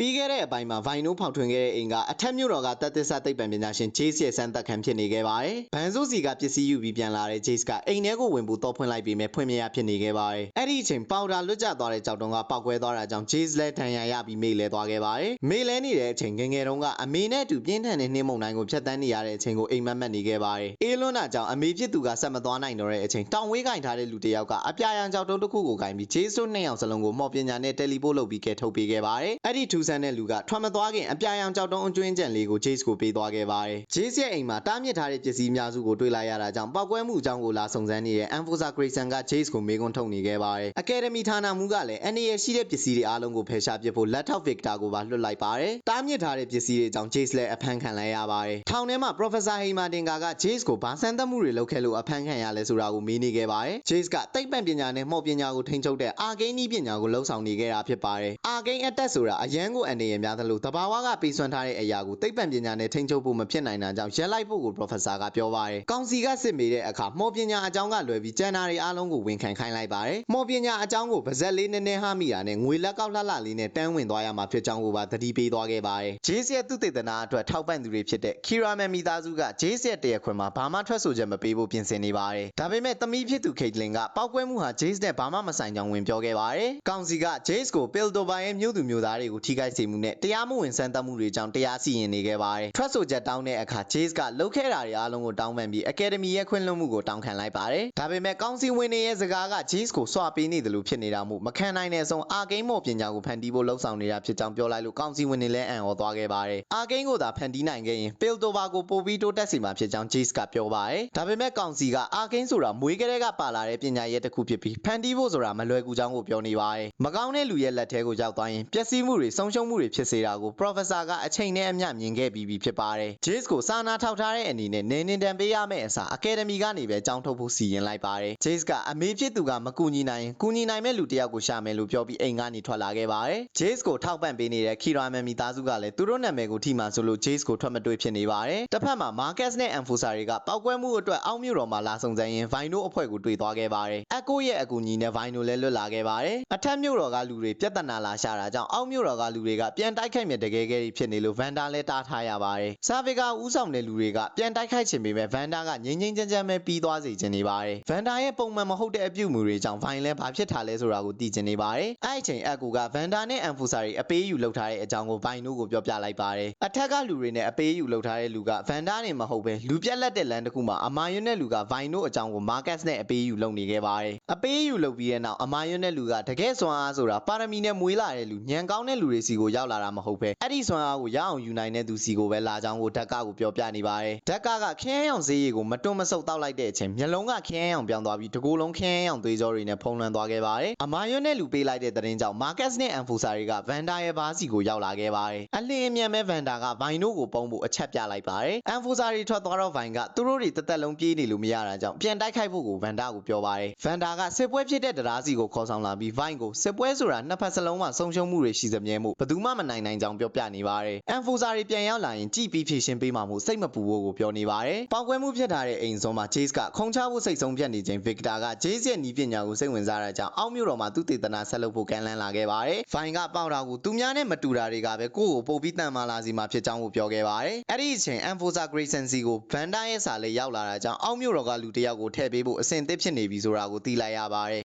ပြီးခဲ့တဲ့အပိုင်းမှာဗိုင်နိုးဖောက်ထွင်းခဲ့တဲ့အိမ်ကအထက်မြို့တော်ကတပ်သစ္စာသိပ္ပံပညာရှင်ဂျေးစ်ရဲ့စမ်းသပ်ခံဖြစ်နေခဲ့ပါတယ်။ဘန်ဆိုးစီကပစ္စည်းယူပြီးပြန်လာတဲ့ဂျေးစ်ကအိမ်ထဲကိုဝင်ဖို့တော့ဖွင့်လိုက်ပေမဲ့ဖွင့်မရဖြစ်နေခဲ့ပါတယ်။အဲ့ဒီအချိန်ပေါင်တာလွတ်ကျသွားတဲ့ကြောက်တုံးကပောက်ကွဲသွားတာကြောင့်ဂျေးစ်လည်းဒဏ်ရာရပြီးမေ့လဲသွားခဲ့ပါတယ်။မေ့လဲနေတဲ့အချိန်ငယ်ငယ်တုန်းကအမေနဲ့အတူပြင်းထန်တဲ့နှင်းမုန်တိုင်းကိုဖျက်ဆီးနေရတဲ့အချိန်ကိုအိမ်မက်မက်နေခဲ့ပါတယ်။အေးလွန်းတာကြောင့်အမေဖြစ်သူကဆက်မသွားနိုင်တော့တဲ့အချိန်တောင်ဝေးကင်ထားတဲ့လူတစ်ယောက်ကအပြာရန်ကြောက်တုံးတစ်ခုကိုကင်ပြီးဂျေးစ်တို့နှစ်ယောက်စလုံးကိုမော်ပညာနဲ့တယ်လီပို့လုပ်ပြီးကဲထုတ်ပေးခဲ့ပါတယ်။အဲ့ဒီထူဆန်းတဲ့လူကထွက်မသွားခင်အပြာရောင်ကြောက်တုံးအကျွင်းကြံလေးကိုဂျေးစ်ကိုပေးသွားခဲ့ပါတယ်။ဂျေးစ်ရဲ့အိမ်မှာတားမြစ်ထားတဲ့ပစ္စည်းအများစုကိုတွေ့လိုက်ရတာကြောင့်ပောက်ကွဲမှုအကြောင်းကိုလာစုံစမ်းနေတဲ့ Enforcer Grayson ကဂျေးစ်ကိုမေးခွန်းထုတ်နေခဲ့ပါတယ်။ Academy ဌာနမှူးကလည်းအန်ရီရဲ့ရှိတဲ့ပစ္စည်းတွေအားလုံးကိုဖယ်ရှားပစ်ဖို့ laptop Victor ကိုပါလွှတ်လိုက်ပါတယ်။တားမြစ်ထားတဲ့ပစ္စည်းတွေကြောင့်ဂျေးစ်လည်းအဖမ်းခံလိုက်ရပါတယ်။ထောင်ထဲမှာ Professor Haymer Dinka ကဂျေးစ်ကိုဘာစမ်းသပ်မှုတွေလုပ်ခဲ့လို့အဖမ်းခံရလဲဆိုတာကိုမေးနေခဲ့ပါတယ်။ဂျေးစ်ကသိပ္ပံပညာနဲ့မှော်ပညာကိုထိန်းချုပ်တဲ့အာကိန်းဤပညာကိုလှုပ်ဆောင်နေခဲ့တာဖြစ်ပါတယ်။အာကိန်းအတက်ဆိုတာအရန်ကိုအန်ရီရဲ့များသလိုတဘာဝကပေးစွမ်းထားတဲ့အရာကိုသိပ္ပံပညာနဲ့ထိန်းချုပ်ဖို့မဖြစ်နိုင်တာကြောင့်ရက်လိုက်ဖို့ကို Professor ကပြောပါတယ်။ကောင်စီကစစ်မေးတဲ့အခါမှော်ပညာအကြောင်းကလွယ်ပြီးကျန်တာတွေအားလုံးကိုဝန်ခံခိုင်းလိုက်ပါတယ်။မှော်ပညာအကြောင်းကိုဗဇက်လေးနည်းနည်းဟားမိတာနဲ့ငွေလက်ကောက်လှလှလေးနဲ့တန်းဝင်သွားရမှာဖြစ်ကြောင်းကိုပါသတိပေးသွားခဲ့ပါတယ်။ဂျေးစ်ရဲ့သူတေသနာအတွက်ထောက်ပံ့သူတွေဖြစ်တဲ့ Kiraman မိသားစုကဂျေးစ်ရဲ့တရခွင်မှာဘာမှထွက်ဆိုချက်မပေးဖို့ပြင်ဆင်နေပါတယ်။ဒါပေမဲ့သမီးဖြစ်သူ Caitlyn ကပောက်ကွဲမှုဟာဂျေးစ်နဲ့ဘာမှမဆိုင်ကြောင်းဝင်ပြောခဲ့ပါတယ်။ကောင်စီကဂျေးစ်ကို Piltover ရဲ့မြို့သူမြို့သားတွေကိုထိခိုက်စေမှုနဲ့တရားမဝင်စမ်းသပ်မှုတွေကြောင့်တရားစီရင်နေခဲ့ပါတယ်။ထွက်ဆိုချက်တောင်းတဲ့အခါဂျေးစ်ကလှုပ်ခဲ့တာတွေအားလုံးကိုတောင်းပန်ပြီး Academy ရဲ့ခွင့်လွှတ်မှုကိုတောင်းခံလိုက်ပါတယ်။ဒါပေမဲ့ကောင်စီဝင်တွေရဲ့စကားကဂျေးစ်ကိုစွာပေးနေတယ်လို့ဖြစ်နေတာမို့မခံနိုင်တဲ့အဆုံးအာကိန်းမော်ပညာကိုဖန်တီးဖို့လှုံ့ဆော်နေတာဖြစ်ကြောင်းပြောလိုက်လို့ကောင်စီဝင်တွေလည်းအံ့ဩသွားခဲ့ပါတယ်။အာကိန်းကိုသာဖန်တီးနိုင်ခဲ့ရင် Piltover ကိုပို့ပြီးတိုးတက်စေမှာဖြစ်ကြောင်းဂျေးစ်ကပြောပါတယ်။ဒါပေမဲ့ကောင်စီကအာကိန်းဆိုတာမွေးကလေးကပါလာတဲ့ပညာရဲ့တစ်ခုဖြစ်ပြီးဖန်တီးဖို့ဆိုတာမလွယ်ကူကြောင်းကိုပြောနေပါတယ်။မကောင်းတဲ့လူရဲ့လက်ထဲကိုရောက်သွားရင်ပျက်စီးမှုတွေဆုံးရှုံးမှုတွေဖြစ်စေတာကို Professor ကအချိန်နဲ့အမျှမြင်ခဲ့ပြီးပြီဖြစ်ပါတယ်။ Jace ကိုစာနာထောက်ထားတဲ့အနေနဲ့နေနေတန်ပေးရမယ့်အစား Academy ကနေပဲကြောင်းထုတ်ဖို့စီရင်လိုက်ပါတယ်။ Jace ကအမေဖြစ်သူကမကူညီနိုင်ရင်ကူညီနိုင်မဲ့လူတစ်ယောက်ကိုရှာမယ်လို့ပြောပြီးအိမ်ကနေထွက်လာခဲ့ပါတယ်။ Jace ကိုထောက်ပံ့ပေးနေတဲ့ Kiraman မိသားစုကလည်းသူတို့နာမည်ကိုထိမှဆိုလို့ Jace ကိုထွက်မတွေ့ဖြစ်နေပါတယ်။တစ်ဖက်မှာ Marcus နဲ့ Enforcer တွေကပောက်ကွဲမှုအတွက်အောက်မြို့တော်မှာလာဆောင်စမ်းရင် Vino အဖွဲ့ကိုတွေ့သွားခဲ့ပါတယ်။ Echo ရဲ့အကူအညီနဲ့ Vino လည်းလွတ်လာခဲ့ပါတယ်။အထက်မြို့တော်ကလူတွေပြဿနာလာရှာတာကြောင့်အောက်မြို့တော်ကလူတွေကပြန်တိုက်ခိုက်မြတကယ်ကယ်ဖြစ်နေလို့ Vanda လည်းတားထားရပါတယ်။ Savage ကဥဆောင်တဲ့လူတွေကပြန်တိုက်ခိုက်ချင်ပေမဲ့ Vanda ကငြိမ်ငြိမ်ချမ်းချမ်းပဲပြီးသွားစေချင်နေပါတယ်။ Vanda ရဲ့ပုံမှန်မဟုတ်တဲ့အပြုအမူတွေကြောင့် Vine လည်းဘာဖြစ်တာလဲဆိုတာကိုသိချင်နေပါတယ်။အဲ့ဒီအချိန် Echo က Vanda နဲ့ Enforcer တွေအပေးအယူလုပ်ထားတဲ့အကြောင်းကို Vine တို့ကိုပြောပြလိုက်ပါတယ်။အထက်ကလူတွေနဲ့အပေးအယူလုပ်ထားတဲ့လူက Vanda နဲ့မဟုတ်ပဲလူပြက်လက်တဲ့လမ်းတစ်ခုမှာအမာရွတ်တဲ့လူက Vine တို့အကြောင်းကို Marcus နဲ့အပေးအယူလုပ်နေခဲ့ပါတယ်။အပေးအယူလုပ်ပြီးတဲ့နောက်အမာရွတ်တဲ့လူကတကယ်စွမ်းအားဆိုတာပါရမီနဲ့မွေးလာတဲ့လူညံကောင်းတဲ့လူတွေစီကိုရောက်လာတာမဟုတ်ပဲအဲ့ဒီစွမ်းအားကိုရအောင်ယူနိုင်တဲ့သူစီကိုပဲလာကြောင်းကိုဓာတ်ကကိုပြောပြနေပါတယ်။ဓာတ်ကကခရမ်းရောင်ဈေးရည်ကိုမတွန်းမဆုပ်တောက်လိုက်တဲ့အချိန်မျက်လုံးကခရမ်းရောင်ပြောင်းသွားပြီးတကူလုံးခရမ်းရောင်သွေးကြောတွေနဲ့ဖုံးလွှမ်းသွားခဲ့ပါတယ်။အမာရွတ်တဲ့လူပေးလိုက်တဲ့သတင်းကြောင့် Marcus နဲ့ Enforcer တွေက Vanda ရဲ့ဘားစီကိုရောက်လာခဲ့ပါတယ်။အလင်းအမြန်မဲ့ Vanda က Vine တို့ကိုပုံဖို့အချက်ပြလိုက်ပါတယ်။ Enforcer တွေထွက်သွားတော့ Vine ကသူတို့တွေတစ်သက်လုံးပြေးနေလို့မရတာကြောင့်ပြန်တိုက်ခိုက်ဖို့ကို Vanda ကိုပြောပါတယ်။ Vanda ကစစ်ပွဲဖြစ်တဲ့တရားစီကိုခေါ်ဆောင်လာပြီး Vine ကိုစစ်ပွဲဆိုတာနှစ်ဖက်စလုံးမှာဆုံးရှုံးမှုတွေရှိစမြဲမှုဘယ်သူမှမနိုင်နိုင်ကြောင်းပြောပြနေပါတယ်။ Enforcer တွေပြန်ရောက်လာရင်ကြည်ပြီးဖြည့်ရှင်းပေးမှာမို့စိတ်မပူဖို့ကိုပြောနေပါတယ်။ပောက်ကွဲမှုဖြစ်ထားတဲ့အိမ်စုံမှာ Jace ကခုံချဖို့စိတ်ဆုံးဖြတ်နေချိန် Victor က Jace ရဲ့နီးပညာကိုစိတ်ဝင်စားတဲ့ကြောင့်အောက်မြို့တော်မှာသူတေသနာဆက်လုပ်ဖို့ကမ်းလှမ်းလာခဲ့ပါတယ်။ Vine ကပေါက်တာကိုသူများနဲ့မတူတာတွေကပဲကိုယ့်ကိုပို့ပြီးတန်မာလာစီမှာဖြစ်ကြောင်းကိုပြောခဲ့ပါတယ်။အဲ့ဒီအချိန် Enforcer Grayson စီကို Vanda ရဲ့စာလေးရောက်လာတာကြောင့်အောက်မြို့တော်ကလူတစ်ယောက်ကိုထည့်ပေးဖို့အဆင်သင့်ဖြစ်နေပြီဆိုတာကိုသိလိုက်ရပါတယ်